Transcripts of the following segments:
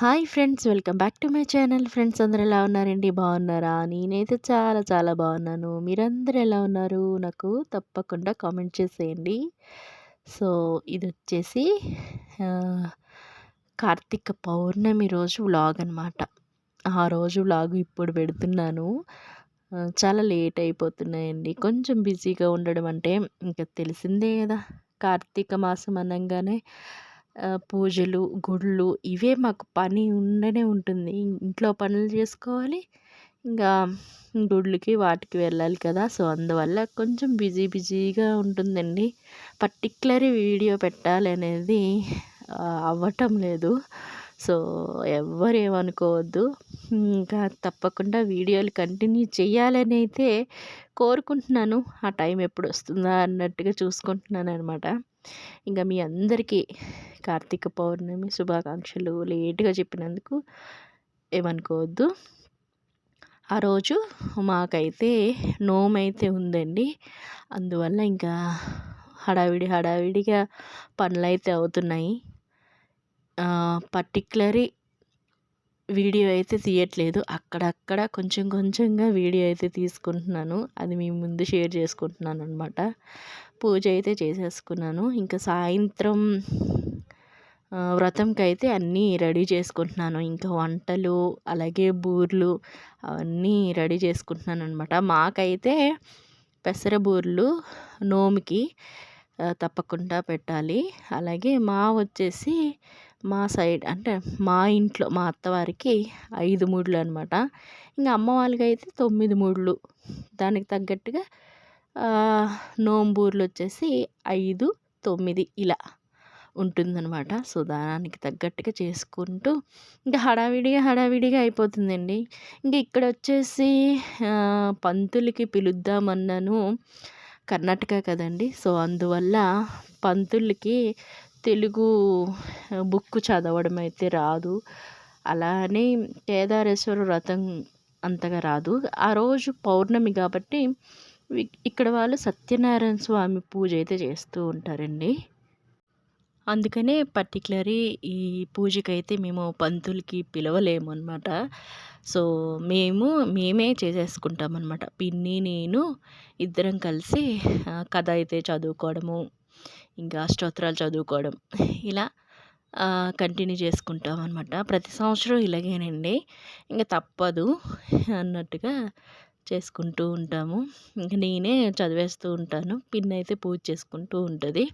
Hi friends welcome back to my channel. Friends అందరు ఎలా ఉన్నారండి? బాగున్నారా? నేనైతే చాలా చాలా బాగున్నాను. మీరందరూ ఎలా ఉన్నారు? నాకు తప్పకుండా కామెంట్ చేసేయండి. సో ఇది వచ్చేసి కార్తీక పౌర్ణమి రోజు వ్లాగ్ అనమాట ఆ రోజు వ్లాగ్ ఇప్పుడు పెడుతున్నాను. చాలా లేట్ అయిపోతున్నాయండి. కొంచెం బిజీగా ఉండడం అంటే ఇంకా తెలిసిందే కదా. కార్తీక మాసం అనగానే పూజలు గుళ్ళు ఇవే మాకు పని ఉండనే ఉంటుంది. ఇంట్లో పనులు చేసుకోవాలి. ఇంకా గుళ్ళకి వాటికి వెళ్ళాలి కదా. సో అందువల్ల కొంచెం బిజీ బిజీగా ఉంటుందండి. పర్టిక్యులర్ వీడియో పెట్టాలి అనేది అవ్వటం లేదు. సో ఎవ్వరు ఏమనుకోవద్దు ఇంకా తప్పకుండా వీడియోలు కంటిన్యూ చేయాలని అయితే కోరుకుంటున్నాను. ఆ టైం ఎప్పుడు వస్తుందా అన్నట్టుగా చూసుకుంటున్నాను అనమాట ఇంకా మీ అందరికీ కార్తీక పౌర్ణమి శుభాకాంక్షలు లేట్గా చెప్పినందుకు ఏమనుకోవద్దు. ఆ రోజు మాకైతే నోమైతే ఉందండి. అందువల్ల ఇంకా హడావిడి హడావిడిగా పనులు అయితే అవుతున్నాయి పర్టికులరీ వీడియో అయితే తీయట్లేదు. అక్కడక్కడ కొంచెం కొంచెంగా వీడియో అయితే తీసుకుంటున్నాను. అది మీ ముందు షేర్ చేసుకుంటున్నాను అనమాట పూజ అయితే చేసేసుకున్నాను. ఇంకా సాయంత్రం వ్రతంకి అయితే అన్నీ రెడీ చేసుకుంటున్నాను. ఇంకా వంటలు అలాగే బూర్లు అవన్నీ రెడీ చేసుకుంటున్నాను అనమాట మాకైతే పెసర బూర్లు నోమికి తప్పకుండా పెట్టాలి. అలాగే మా వచ్చేసి మా సైడ్ అంటే మా ఇంట్లో మా అత్తవారికి ఐదు మూడులు అనమాట ఇంకా అమ్మ వాళ్ళకి అయితే తొమ్మిది మూడులు. దానికి తగ్గట్టుగా నోంబూర్లు వచ్చేసి ఐదు తొమ్మిది ఇలా ఉంటుందన్నమాట. సో దానికి తగ్గట్టుగా చేసుకుంటూ ఇంకా హడావిడిగా హడావిడిగా అయిపోతుందండి. ఇంకా ఇక్కడ వచ్చేసి పంతులకి పిలుద్దామన్నాను కర్ణాటక కదండి. సో అందువల్ల పంతులకి తెలుగు బుక్ చదవడం అయితే రాదు. అలానే కేదారేశ్వర వ్రతం అంతగా రాదు. ఆ రోజు పౌర్ణమి కాబట్టి ఇక్కడ వాళ్ళు సత్యనారాయణ స్వామి పూజ అయితే చేస్తూ ఉంటారండి. అందుకనే పర్టికులరీ ఈ పూజకైతే మేము పంతులకి పిలవలేము అనమాట సో మేము మేమే చేసేసుకుంటాం అనమాట పిన్ని నేను ఇద్దరం కలిసి కథ అయితే చదువుకోవడము ఇంకా స్తోత్రాలు చదువుకోవడం ఇలా కంటిన్యూ చేసుకుంటాం అనమాట ప్రతి సంవత్సరం ఇలాగేనండి. ఇంకా తప్పదు అన్నట్టుగా చేసుకుంటూ ఉంటాము. ఇంకా నేనే చదివేస్తూ ఉంటాను. పిన్ని అయితే పూజ చేసుకుంటూ ఉంటుంది.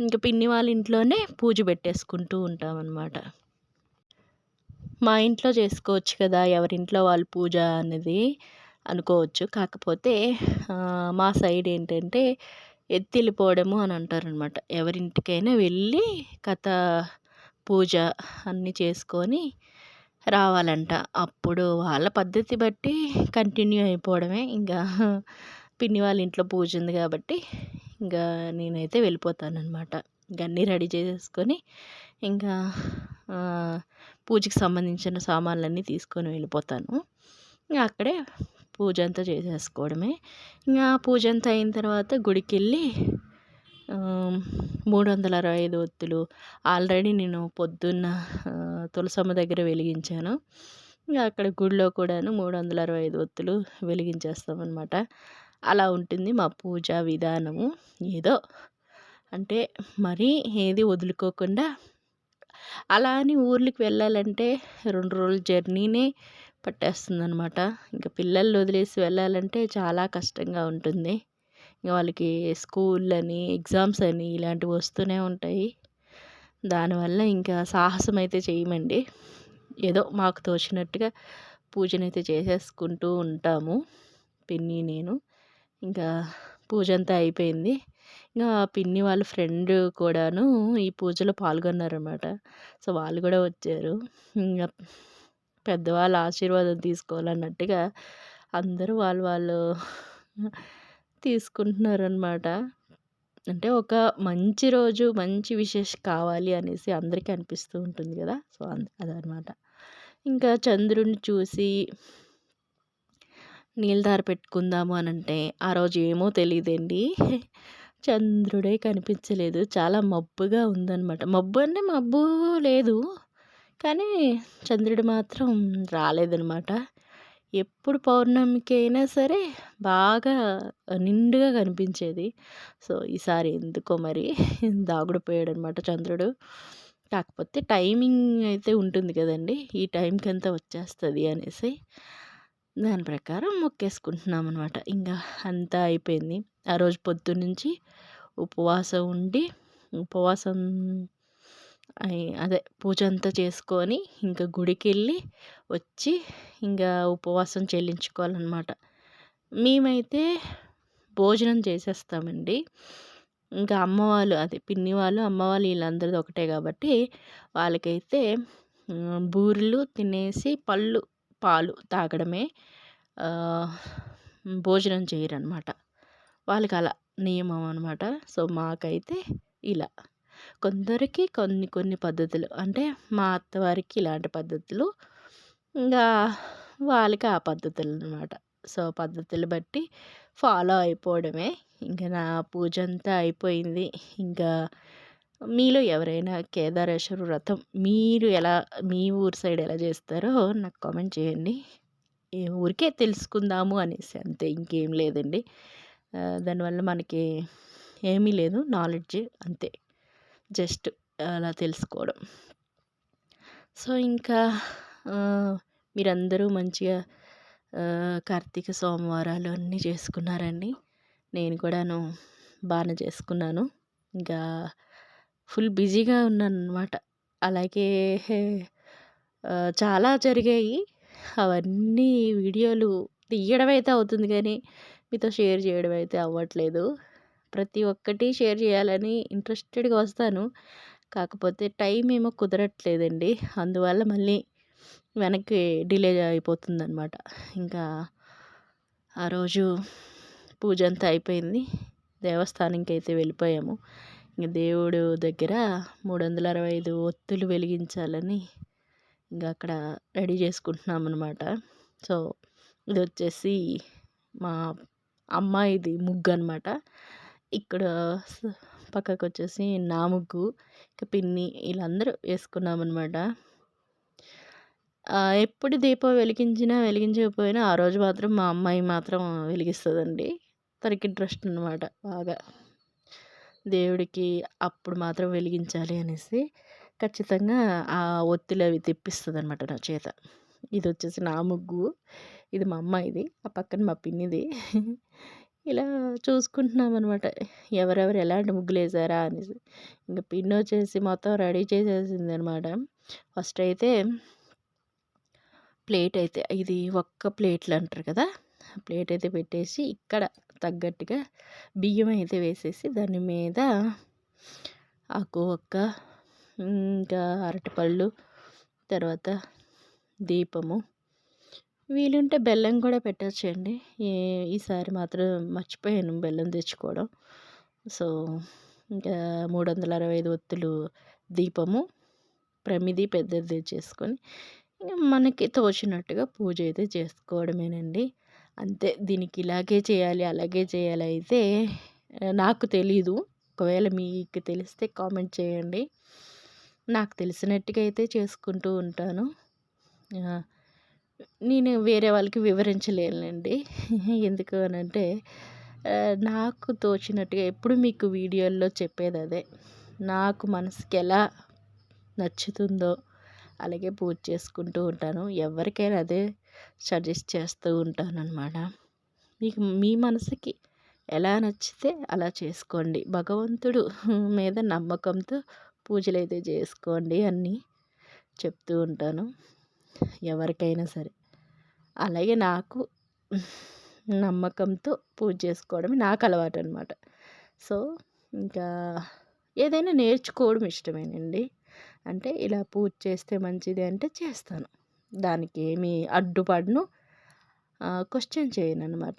ఇంకా పిన్ని వాళ్ళ ఇంట్లోనే పూజ పెట్టేసుకుంటూ ఉంటామన్నమాట. మా ఇంట్లో చేసుకోవచ్చు కదా ఎవరింట్లో వాళ్ళు పూజ అనేది అనుకోవచ్చు. కాకపోతే మా సైడ్ ఏంటంటే ఎత్తిల్లిపోవడము అని అంటారనమాట ఎవరింటికైనా వెళ్ళి కథ పూజ అన్నీ చేసుకొని రావాలంట. అప్పుడు వాళ్ళ పద్ధతి బట్టి కంటిన్యూ అయిపోవడమే. ఇంకా పిన్ని వాళ్ళ ఇంట్లో పూజ ఉంది కాబట్టి ఇంకా నేనైతే వెళ్ళిపోతానమాట ఇంకా అన్నీ రెడీ చేసేసుకొని ఇంకా పూజకి సంబంధించిన సామాన్లన్నీ తీసుకొని వెళ్ళిపోతాను. ఇంకా అక్కడే పూజ అంతా చేసేసుకోవడమే. ఇంకా పూజ అంతా అయిన తర్వాత గుడికి వెళ్ళి మూడు వందల అరవై ఐదు ఒత్తులు. ఆల్రెడీ నేను పొద్దున్న తులసమ్మ దగ్గర వెలిగించాను. ఇంకా అక్కడ గుడిలో కూడాను మూడు వందల అరవై ఐదు ఒత్తులు వెలిగించేస్తామన్నమాట. అలా ఉంటుంది మా పూజ విధానము. ఏదో అంటే మరీ ఏది వదులుకోకుండా అలా అని ఊర్లకి వెళ్ళాలంటే రెండు రోజుల జర్నీనే పట్టేస్తుంది అనమాట ఇంకా పిల్లల్ని వదిలేసి వెళ్ళాలంటే చాలా కష్టంగా ఉంటుంది. ఇంకా వాళ్ళకి స్కూల్ అని ఎగ్జామ్స్ అని ఇలాంటివి వస్తూనే ఉంటాయి. దానివల్ల ఇంకా సాహసం అయితే చేయమండి. ఏదో మాకు తోచినట్టుగా పూజనైతే చేసేసుకుంటూ ఉంటాము. పిన్ని నేను. ఇంకా పూజ అంతా అయిపోయింది. ఇంకా పిన్ని వాళ్ళ ఫ్రెండ్ కూడాను ఈ పూజలో పాల్గొన్నారనమాట సో వాళ్ళు కూడా వచ్చారు. ఇంకా పెద్దవాళ్ళ ఆశీర్వాదం తీసుకోవాలన్నట్టుగా అందరూ వాళ్ళు వాళ్ళు తీసుకుంటున్నారనమాట. అంటే ఒక మంచి రోజు మంచి విశేష కావాలి అనేసి అందరికీ అనిపిస్తూ ఉంటుంది కదా! సో అదనమాట. ఇంకా చంద్రుడిని చూసి నీళ్ళధార పెట్టుకుందాము అని అంటే ఆ రోజు ఏమో తెలియదండి చంద్రుడే కనిపించలేదు. చాలా మబ్బుగా ఉందన్నమాట మబ్బు అంటే మబ్బు లేదు. కానీ చంద్రుడు మాత్రం రాలేదనమాట. ఎప్పుడు పౌర్ణమికి అయినా సరే బాగా నిండుగా కనిపించేది. సో ఈసారి ఎందుకో మరి దాగుడు అనమాట చంద్రుడు. కాకపోతే టైమింగ్ అయితే ఉంటుంది కదండి. ఈ టైంకి అంతా వచ్చేస్తుంది అనేసి దాని ప్రకారం మొక్కేసుకుంటున్నాం అనమాట ఇంకా అంతా అయిపోయింది. ఆ రోజు పొద్దున్నుంచి ఉపవాసం ఉండి ఉపవాసం అదే పూజ అంతా చేసుకొని ఇంకా గుడికి వెళ్ళి వచ్చి ఇంకా ఉపవాసం చెల్లించుకోవాలన్నమాట. మేమైతే భోజనం చేసేస్తామండి. ఇంకా అమ్మవాళ్ళు అదే పిన్ని వాళ్ళు అమ్మవాళ్ళు వీళ్ళందరిది ఒకటే కాబట్టి వాళ్ళకైతే బూరెలు తినేసి పళ్ళు పాలు తాగడమే భోజనం చేయరనమాట వాళ్ళకి అలా నియమం అనమాట సో మాకైతే ఇలా. కొందరికి కొన్ని కొన్ని పద్ధతులు. అంటే మా అత్తవారికి ఇలాంటి పద్ధతులు. ఇంకా వాళ్ళకి ఆ పద్ధతులు అనమాట సో పద్ధతులు బట్టి ఫాలో అయిపోవడమే. ఇంకా నా పూజ అంతా అయిపోయింది. ఇంకా మీలో ఎవరైనా కేదారేశ్వర వ్రతం మీరు ఎలా మీ ఊరు సైడ్ ఎలా చేస్తారో నాకు కామెంట్ చేయండి. ఊరికే తెలుసుకుందాము అనేసి అంతే ఇంకేం లేదండి. దానివల్ల మనకి ఏమీ లేదు. నాలెడ్జ్ అంతే. జస్ట్ అలా తెలుసుకోవడం. సో ఇంకా మీరందరూ మంచిగా కార్తీక సోమవారాలు అన్నీ చేసుకున్నారండి. నేను కూడాను బాగానే చేసుకున్నాను. ఇంకా ఫుల్ బిజీగా ఉన్నాను అనమాట అలాగే చాలా జరిగాయి. అవన్నీ వీడియోలు తీయడం అయితే అవుతుంది కానీ మీతో షేర్ చేయడం అయితే అవ్వట్లేదు. ప్రతి ఒక్కటి షేర్ చేయాలని ఇంట్రెస్టెడ్గా వస్తాను. కాకపోతే టైం ఏమో కుదరట్లేదండి. అందువల్ల మళ్ళీ వెనక్కి డిలే అయిపోతుందన్నమాట. ఇంకా ఆ రోజు పూజ అంతా అయిపోయింది. దేవస్థానంకి అయితే వెళ్ళిపోయాము. ఇంక దేవుడు దగ్గర మూడు వందల అరవై ఐదు ఒత్తులు వెలిగించాలని ఇంకా అక్కడ రెడీ చేసుకుంటున్నాం అనమాట సో ఇది వచ్చేసి మా అమ్మాయిది ముగ్గు అనమాట ఇక్కడ పక్కకు వచ్చేసి నా ముగ్గు ఇంకా పిన్ని వీళ్ళందరూ వేసుకున్నాం అనమాట ఎప్పుడు దీపం వెలిగించినా వెలిగించకపోయినా ఆ రోజు మాత్రం మా అమ్మాయి మాత్రం వెలిగిస్తుందండి. తనకి ఇంట్రెస్ట్ అనమాట బాగా. దేవుడికి అప్పుడు మాత్రం వెలిగించాలి అనేసి ఖచ్చితంగా ఆ ఒత్తిడి అవి తెప్పిస్తుంది అనమాట నా చేత. ఇది వచ్చేసి నా ముగ్గు. ఇది మా అమ్మాయిది ఆ పక్కన మా పిన్నిది. ఇలా చూసుకుంటున్నాం అనమాట ఎవరెవరు ఎలాంటి ముగ్గులు వేసారా అనేసి. ఇంకా పిన్ వచ్చేసి మొత్తం రెడీ చేసేసింది అనమాట ఫస్ట్ అయితే ప్లేట్ అయితే ఇది ఒక్క ప్లేట్లు అంటారు కదా ప్లేట్ అయితే పెట్టేసి ఇక్కడ తగ్గట్టుగా బియ్యం అయితే వేసేసి దాని మీద ఆకు ఒక్క ఇంకా అరటిపళ్ళు తర్వాత దీపము వీలుంటే బెల్లం కూడా పెట్టచ్చండి. ఈసారి మాత్రం మర్చిపోయాను బెల్లం తెచ్చుకోవడం. సో ఇంకా మూడు వందల అరవై ఐదు ఒత్తులు దీపము ప్రమిది పెద్దది తెచ్చేసుకొని మనకి తోచినట్టుగా పూజ అయితే చేసుకోవడమేనండి. అంతే దీనికి ఇలాగే చేయాలి అలాగే చేయాలి అయితే నాకు తెలీదు. ఒకవేళ మీకు తెలిస్తే కామెంట్ చేయండి. నాకు తెలిసినట్టుగా అయితే చేసుకుంటూ ఉంటాను. నేను వేరే వాళ్ళకి వివరించలేనండి ఎందుకు అని అంటే నాకు తోచినట్టుగా ఎప్పుడు మీకు వీడియోల్లో చెప్పేది అదే. నాకు మనసుకి ఎలా నచ్చుతుందో అలాగే పూజ చేసుకుంటూ ఉంటాను. ఎవరికైనా అదే సజెస్ట్ చేస్తూ ఉంటాను అనమాట మీకు మీ మనసుకి ఎలా నచ్చితే అలా చేసుకోండి. భగవంతుడు మీద నమ్మకంతో పూజలు అయితే చేసుకోండి అన్నీ చెప్తూ ఉంటాను. ఎవరికైనా సరే. అలాగే నాకు నమ్మకంతో పూజ చేసుకోవడం నాకు అలవాటు అనమాట సో ఇంకా ఏదైనా నేర్చుకోవడం ఇష్టమేనండి. అంటే ఇలా పూజ చేస్తే మంచిది అంటే చేస్తాను. దానికి ఏమి అడ్డుపడును. క్వశ్చన్ చేయను అనమాట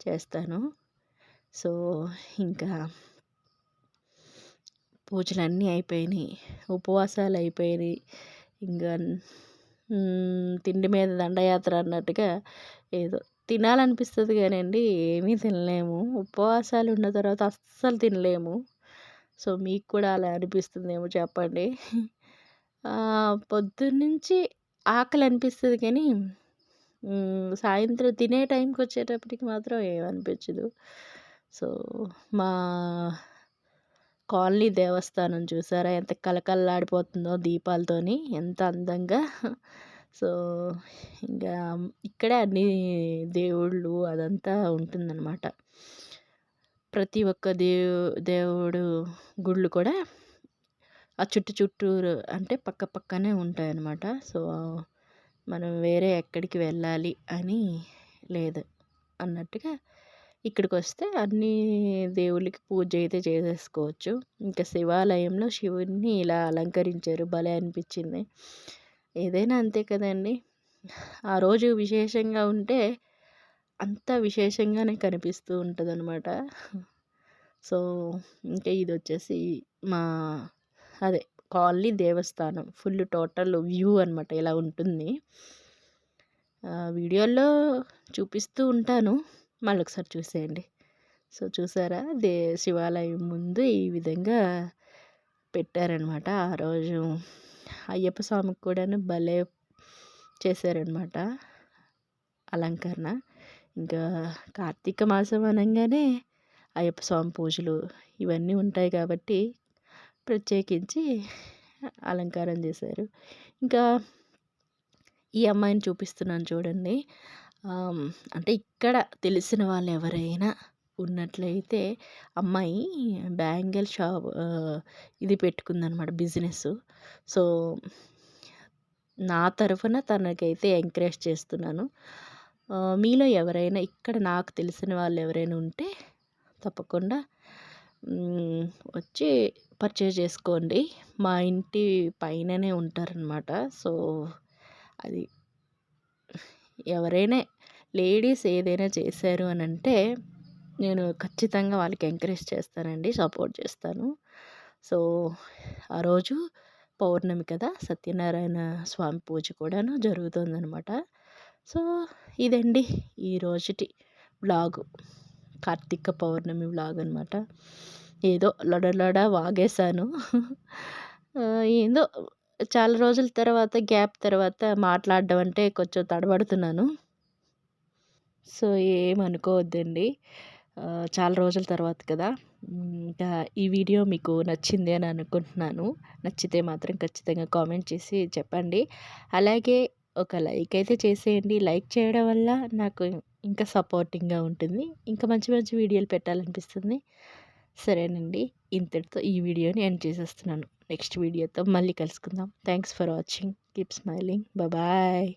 చేస్తాను. సో ఇంకా పూజలన్నీ అయిపోయినాయి. ఉపవాసాలు అయిపోయినాయి. ఇంకా తిండి మీద దండయాత్ర అన్నట్టుగా ఏదో తినాలనిపిస్తుంది కానండి ఏమీ తినలేము. ఉపవాసాలు ఉన్న తర్వాత అస్సలు తినలేము. సో మీకు కూడా అలా అనిపిస్తుందేమో చెప్పండి. పొద్దున్నుంచి ఆకలి అనిపిస్తుంది కానీ సాయంత్రం తినే టైంకి వచ్చేటప్పటికి మాత్రం ఏమనిపించదు. సో మా కాలనీ దేవస్థానం చూసారా? ఎంత కలకల్లాడిపోతుందో దీపాలతోని ఎంత అందంగా. సో ఇంకా ఇక్కడే అన్ని దేవుళ్ళు అదంతా ఉంటుందన్నమాట. ప్రతి ఒక్క దేవు దేవుడు గుళ్ళు కూడా ఆ చుట్టు చుట్టూరు అంటే పక్క పక్కనే ఉంటాయన్నమాట. సో మనం వేరే ఎక్కడికి వెళ్ళాలి అని లేదు అన్నట్టుగా ఇక్కడికి వస్తే అన్ని దేవుళ్ళకి పూజ అయితే చేసేసుకోవచ్చు. ఇంకా శివాలయంలో శివుడిని ఇలా అలంకరించారు. భలే అనిపించింది. ఏదైనా అంతే కదండి. ఆ రోజు విశేషంగా ఉంటే అంత విశేషంగానే కనిపిస్తూ ఉంటుంది అనమాట సో ఇంకా ఇది వచ్చేసి మా అదే కాలనీ దేవస్థానం. ఫుల్ టోటల్ వ్యూ అనమాట ఇలా ఉంటుంది. వీడియోల్లో చూపిస్తూ ఉంటాను. మళ్ళీ ఒకసారి చూసేయండి. సో చూసారా? దే శివాలయం ముందు ఈ విధంగా పెట్టారనమాట. ఆ రోజు అయ్యప్ప స్వామికి కూడాను భలే చేశారనమాట అలంకరణ. ఇంకా కార్తీక మాసం అనగానే అయ్యప్ప స్వామి పూజలు ఇవన్నీ ఉంటాయి కాబట్టి ప్రత్యేకించి అలంకారం చేశారు. ఇంకా ఈ అమ్మాయిని చూపిస్తున్నాను చూడండి. అంటే ఇక్కడ తెలిసిన వాళ్ళు ఎవరైనా ఉన్నట్లయితే అమ్మాయి బ్యాంగిల్ షాప్ ఇది పెట్టుకుందనమాట బిజినెస్ సో నా తరఫున తనకైతే ఎంకరేజ్ చేస్తున్నాను. మీలో ఎవరైనా ఇక్కడ నాకు తెలిసిన వాళ్ళు ఎవరైనా ఉంటే తప్పకుండా వచ్చి పర్చేజ్ చేసుకోండి. మా ఇంటి పైననే ఉంటారనమాట సో అది ఎవరైనా లేడీస్ ఏదైనా చేశారు అని అంటే నేను ఖచ్చితంగా వాళ్ళకి ఎంకరేజ్ చేస్తానండి సపోర్ట్ చేస్తాను. సో ఆ రోజు పౌర్ణమి కదా సత్యనారాయణ స్వామి పూజ కూడాను జరుగుతుందనమాట సో ఇదండి ఈ రోజుటి వ్లాగు. కార్తీక పౌర్ణమి బ్లాగ్ అనమాట ఏదో లడలడ వాగేశాను. ఏందో చాలా రోజుల తర్వాత గ్యాప్ తర్వాత మాట్లాడడం అంటే కొంచెం తడబడుతున్నాను. సో ఏమనుకోవద్దండి. చాలా రోజుల తర్వాత కదా. ఇంకా ఈ వీడియో మీకు నచ్చింది అని అనుకుంటున్నాను. నచ్చితే మాత్రం ఖచ్చితంగా కామెంట్ చేసి చెప్పండి. అలాగే ఒక లైక్ అయితే చేసేయండి. లైక్ చేయడం వల్ల నాకు ఇంకా సపోర్టింగ్గా ఉంటుంది. ఇంకా మంచి మంచి వీడియోలు పెట్టాలనిపిస్తుంది. సరేనండి. ఇంతటితో ఈ వీడియోని ఎండ్ చేసేస్తున్నాను. నెక్స్ట్ వీడియోతో మళ్ళీ కలుసుకుందాం. Thanks for watching keep smiling bye